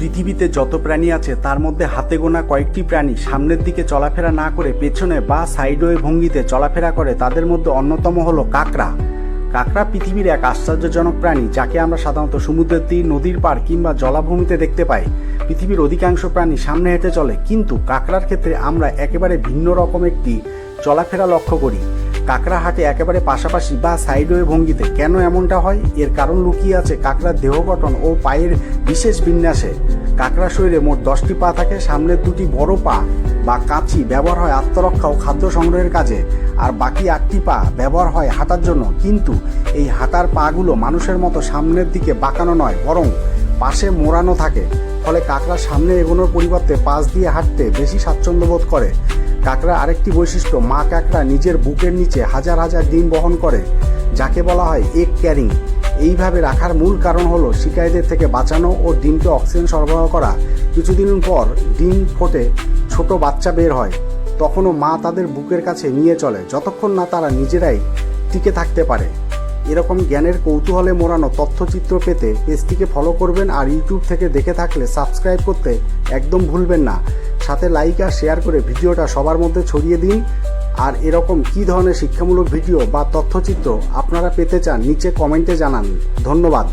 পৃথিবীতে যত প্রাণী আছে, তার মধ্যে হাতে গোনা কয়েকটি প্রাণী সামনের দিকে চলাফেরা না করে পেছনে বা সাইডওয়ে ভঙ্গিতে চলাফেরা করে, তাদের মধ্যে অন্যতম হলো কাকড়া। কাকড়া পৃথিবীর এক আশ্চর্যজনক প্রাণী, যাকে আমরা সাধারণত সমুদ্রের তীর, নদীর পাড় কিংবা জলাভূমিতে দেখতে পাই। পৃথিবীর অধিকাংশ প্রাণী সামনে হেঁটে চলে, কিন্তু কাকড়ার ক্ষেত্রে আমরা একেবারে ভিন্ন রকম একটি চলাফেরা লক্ষ্য করি। কাকড়া হাটে একেবারে পাশাপাশি বা সাইডওয়ে ভঙ্গিতে। কেন এমনটা হয়? এর কারণ লুকিয়ে আছে কাঁকড়ার দেহ গঠন ও পায়ের বিশেষ বিন্যাসে। কাঁকড়া শরীরে মোট দশটি পা থাকে, সামনের দুটি বড় পা বা কাঁচি ব্যবহার হয় আত্মরক্ষা ও খাদ্য সংগ্রহের কাজে, আর বাকি আটটি পা ব্যবহার হয় হাঁটার জন্য। কিন্তু এই হাঁটার পাগুলো মানুষের মতো সামনের দিকে বাঁকানো নয়, বরং পাশে মোড়ানো থাকে। ফলে কাকড়া সামনে এগোনোর পরিবর্তে পাশ দিয়ে হাঁটতে বেশি স্বাচ্ছন্দ্য বোধ করে। কাকড়া আরেকটি বৈশিষ্ট্য, মা কাকড়া নিজের বুকের নিচে হাজার হাজার ডিম বহন করে, যাকে বলা হয় এগ ক্যারিং এইভাবে রাখার মূল কারণ হলো শিকারীদের থেকে বাঁচানো ও ডিমকে অক্সিজেন সরবরাহ করা। কিছুদিন পর ডিম ফোটে, ছোট বাচ্চা বের হয়। তখনও মা তাদের বুকের কাছে নিয়ে চলে, যতক্ষণ না তারা নিজেরাই টিকে থাকতে পারে। এরকম জ্ঞানের কৌতূহলে মোড়ানো তথ্যচিত্র পেতে পেজটিকে ফলো করবেন আর ইউটিউব থেকে দেখে থাকলে সাবস্ক্রাইব করতে একদম ভুলবেন না। সাথে লাইক আর শেয়ার করে ভিডিওটা সবার মধ্যে ছড়িয়ে দিন। আর এরকম কি ধরনের শিক্ষামূলক ভিডিও বা তথ্যচিত্র আপনারা পেতে চান, নিচে কমেন্টে জানান। ধন্যবাদ।